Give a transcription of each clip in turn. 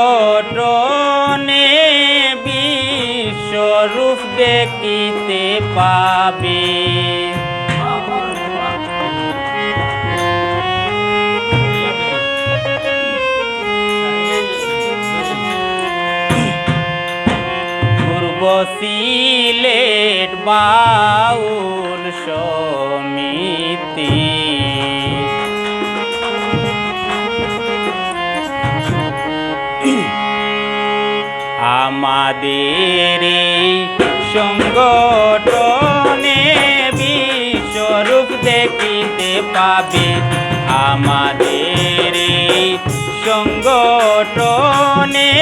সংগঠনে বিশ্বরূপ দেখিতে পাবে। পূর্ব সিলেট বাউল সমিতি আমাদের সংগঠনে বিশ্বরূপ দেখিতে পাবে। আমাদের সংগঠনে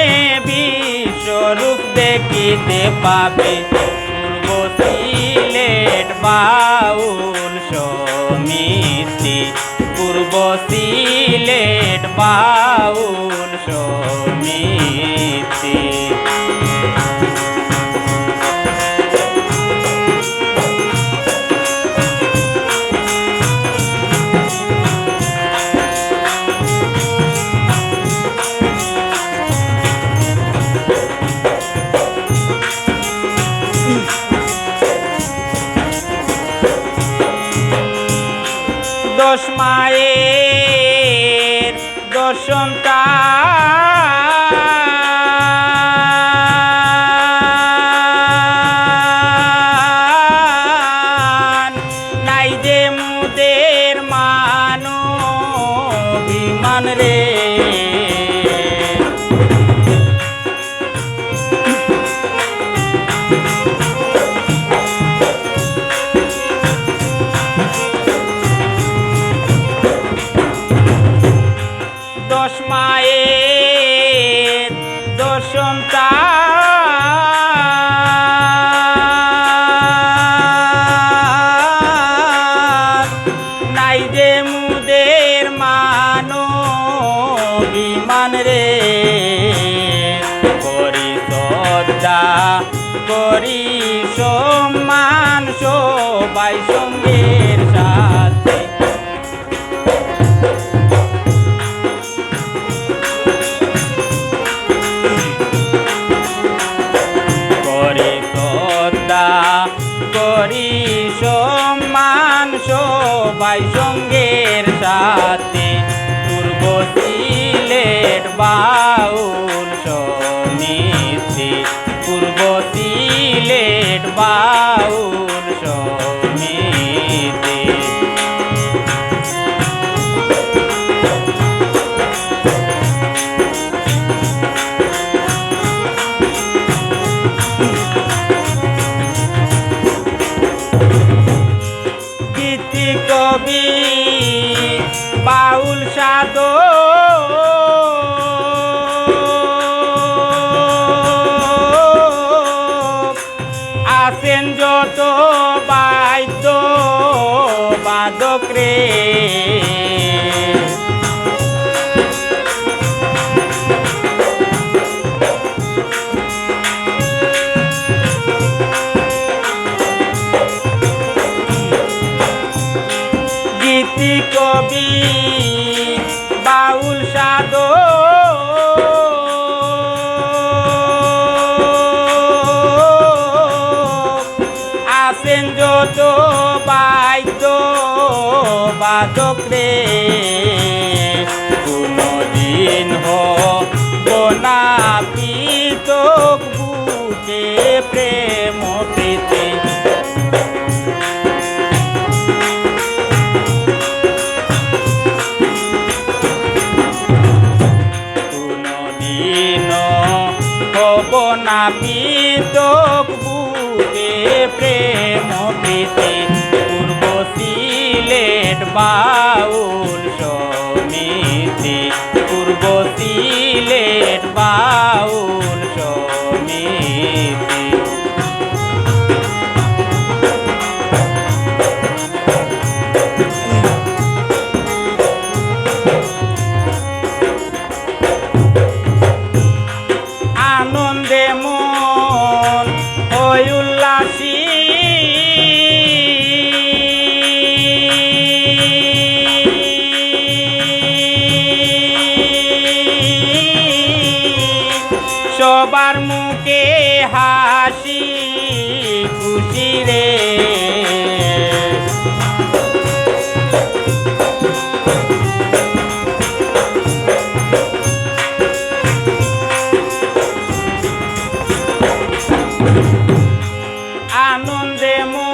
বিশ্বরূপ দেখিতে পাবে। পূর্ব সিলেট বাউল সমিতি পূর্ব সিলেট বাউল সমিতি। দশ মায়ের দর্শনটা নাই যে মুদের মানো বিমান রে। দশ মায়ের দর্শনটা নাই যে মুদের মানো বিমান রে। করি শ্রদ্ধা, করি সম্মান, সবাই সঙ্গের সবাই সঙ্গের সাথে। পূর্ব সিলেট বাউল সমিতি। পূর্ব সিলেট বাউল বাদক রে কবি রে কোনদিন হনা পিতক বুকে প্রেম প্রীতি কোনদিন হব না পিতক বাউল সমিতি পূর্ব সিলেট বাউল মুখে হাসি খুশি রে। আনন্দে মো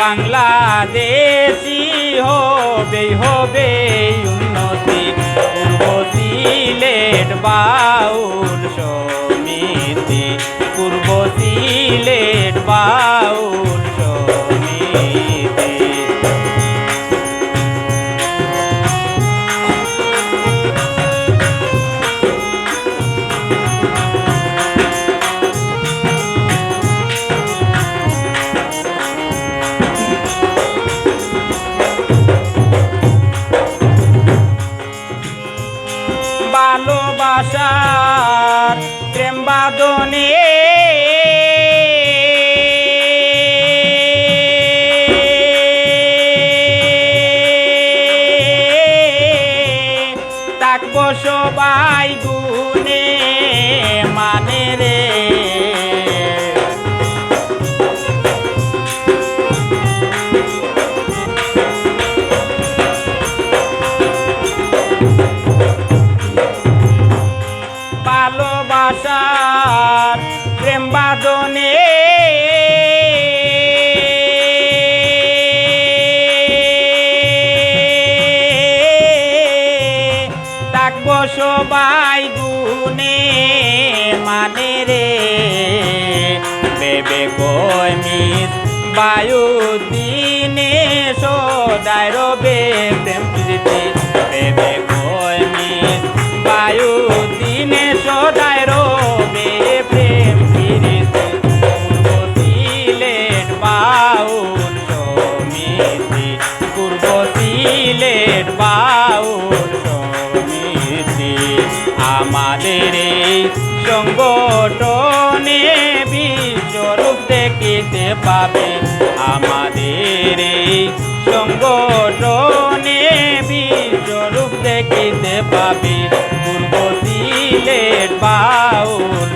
বাংলাদেশি হবে হবে উন্নতি। পূর্ব সিলেট বাউল সমিতি। পূর্ব সিলেট বাউল সমিতি। থাকব সবাই গুনে সবাই গুনে মানে রে। বেবে কমিস মিস বায়ু দিনে সদাই রবে দেখিতে পাবে। আমাদের সংগঠনে বিশ্বরূপ দেখিতে পাবে। পূর্ব দিলের বাউল